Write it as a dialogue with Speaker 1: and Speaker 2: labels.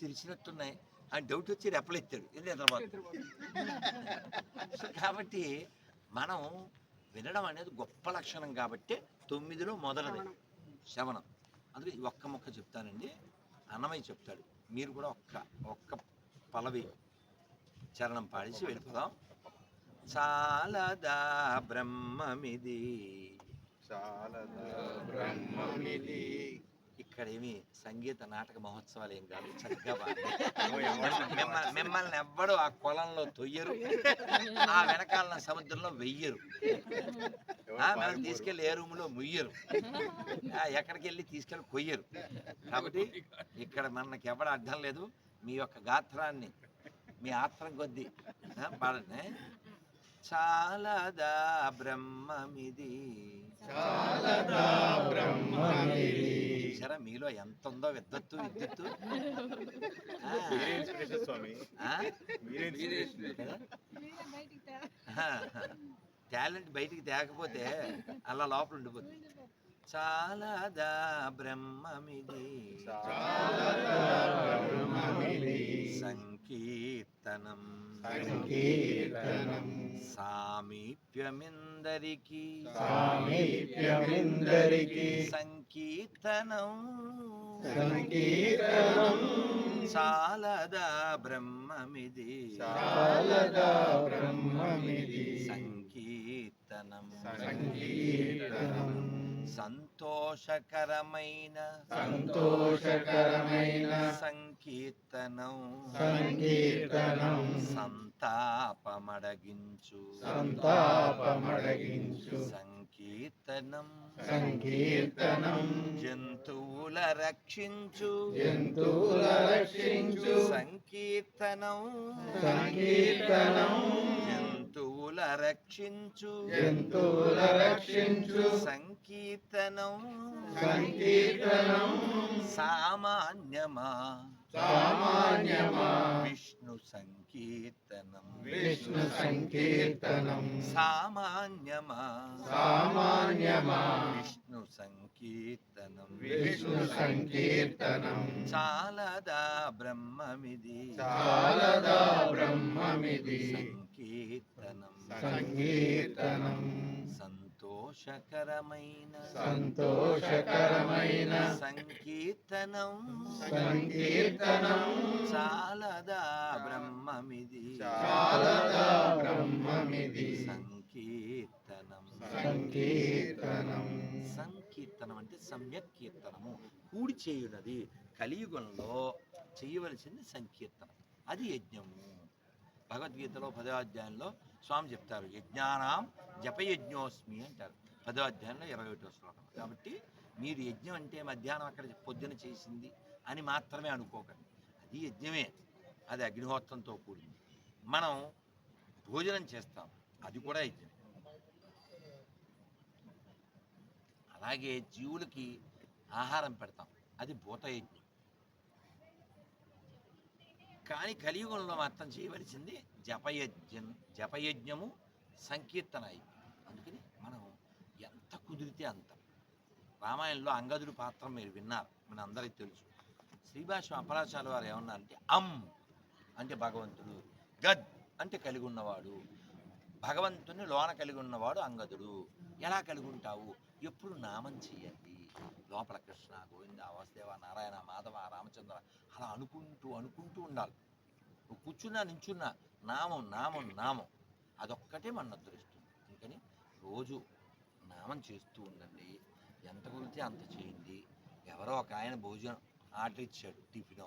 Speaker 1: తెరిచినట్టున్నాయి అని డౌట్ వచ్చి రెప్పలెత్తాడు ఇది సో కాబట్టి మనం వినడం అనేది గొప్ప లక్షణం కాబట్టి తొమ్మిదిలో మొదలది. శవనం అందుకే ఈ ఒక్క మొక్క చెప్తానండి. అన్నమయ్య చెప్తాడు. మీరు కూడా ఒక్క ఒక్క పలవి చరణం పాడేసి వెళ్ళిపోదాం. చాలదా బ్రహ్మమిది.
Speaker 2: బ్రహ్మమిది.
Speaker 1: ఇక్కడ ఏమి సంగీత నాటక మహోత్సవాలు ఏం కాదు. చక్కగా మిమ్మల్ని ఎవ్వడు ఆ కొలంలో తొయ్యరు. ఆ వెనకాల సముద్రంలో వెయ్యరు. ఆ, మనం తీసుకెళ్ళి ఏ రూములో ముయ్యరు. ఎక్కడికి వెళ్ళి తీసుకెళ్ళి కొయ్యరు. కాబట్టి ఇక్కడ మనకి ఎవడ అడ్డం లేదు. మీ యొక్క గాత్రాన్ని మీ ఆత్రం కొద్దీ పాడండి. చాలదా బ్రహ్మమిది.
Speaker 2: చాలదా బ్రహ్మమిది.
Speaker 1: సరే మీలో ఎంత ఉందో విద్వత్తు విద్యుత్తు? టాలెంట్ బయటికి తేకపోతే అలా లోపల ఉండిపోతుంది. చాలాదా బ్రహ్మమిది.
Speaker 2: చాలదా బ్రహ్మమిది.
Speaker 1: సంకీర్తనం.
Speaker 2: సంకీర్తనం.
Speaker 1: సామీప్యమిందరికి.
Speaker 2: సామీప్యమిందరికి.
Speaker 1: సంకీర్తనం.
Speaker 2: సంకీర్తనం.
Speaker 1: చాలదా బ్రహ్మమిది.
Speaker 2: చాలదా బ్రహ్మమిది.
Speaker 1: సంకీర్తనం.
Speaker 2: సంకీర్తనం.
Speaker 1: సంతోషకరమైన
Speaker 2: సంతోషకరమైన
Speaker 1: సంకీర్తనం
Speaker 2: సంకీర్తనం
Speaker 1: సంతాపమడగించు
Speaker 2: సంతాపమడగించు
Speaker 1: సంకీర్తనం
Speaker 2: సంకీర్తనం
Speaker 1: జంతువుల రక్షించు
Speaker 2: జంతువుల రక్షించు
Speaker 1: సంకీర్తనం
Speaker 2: సంకీర్తనం
Speaker 1: జంతువుల రక్షించు
Speaker 2: జంతువుల రక్షించు
Speaker 1: సంకీర్తనం
Speaker 2: సంకీర్తనం.
Speaker 1: సామాన్యమా.
Speaker 2: సామాన్యమా.
Speaker 1: విష్ణు సంకీర్తనం.
Speaker 2: విష్ణు సంకీర్తనం.
Speaker 1: సామాన్యమా.
Speaker 2: సామాన్యమా.
Speaker 1: విష్ణు సంకీర్తనం.
Speaker 2: విష్ణు సంకీర్తనం.
Speaker 1: చాలదా బ్రహ్మమిది.
Speaker 2: చాలదా బ్రహ్మమిది.
Speaker 1: సంకీర్తనం.
Speaker 2: సంకీర్తనం.
Speaker 1: సంతోషకరమైన
Speaker 2: సంతోషకరమైన
Speaker 1: సంకీర్తనం.
Speaker 2: సంకీర్తనం.
Speaker 1: చాలదా బ్రహ్మమిది.
Speaker 2: చాలదా బ్రహ్మమిది.
Speaker 1: సంకీర్తనం.
Speaker 2: సంకీర్తనం.
Speaker 1: సంకీర్తనం అంటే సమ్యక్ కీర్తనము కూడి చేయునది కలియుగంలో చేయవలసింది సంకీర్తనం. అది యజ్ఞము. భగవద్గీతలో పదో అధ్యాయంలో స్వామి చెప్తారు. యజ్ఞానాం జపయజ్ఞోస్మి అంటారు. పదో అధ్యాయంలో ఇరవై ఒకటో శ్లోకం. కాబట్టి మీరు యజ్ఞం అంటే మధ్యాహ్నం అక్కడ పొద్దున చేసింది అని మాత్రమే అనుకోకండి. అది యజ్ఞమే. అది అగ్నిహోత్రంతో కూడింది. మనం భోజనం చేస్తాం. అది కూడా యజ్ఞం అలాగే జీవులకి ఆహారం పెడతాం. అది భూతయజ్ఞం కానీ కలియుగంలో మాత్రం చేయవలసింది జపయజ్ఞం జపయజ్ఞము సంకీర్తన అందుకని మనం ఎంత కుదిరితే అంత. రామాయణంలో అంగదుడి పాత్ర మీరు విన్నారు మన అందరికీ తెలుసు. శ్రీభాష అపరాచార్య వారు ఏమన్నారంటే అమ్ అంటే భగవంతుడు గద్ అంటే కలిగి ఉన్నవాడు భగవంతుని లోన కలిగి ఉన్నవాడు అంగదుడు. ఎలా కలిగి ఉంటావు ఎప్పుడు నామం చేయండి లోపల కృష్ణ గోవింద వాసుదేవ నారాయణ మాధవ రామచంద్ర అలా అనుకుంటూ అనుకుంటూ ఉండాలి. నువ్వు కూర్చున్నా నించున్నా నామం నామం నామం. అదొక్కటే మన అదృష్టం అందుకని రోజు నామం చేస్తూ ఉండండి. ఎంత కుదిరితే అంత చేయండి. ఎవరో ఒక ఆయన భోజనం ఆర్డర్ ఇచ్చాడు టిఫిన్.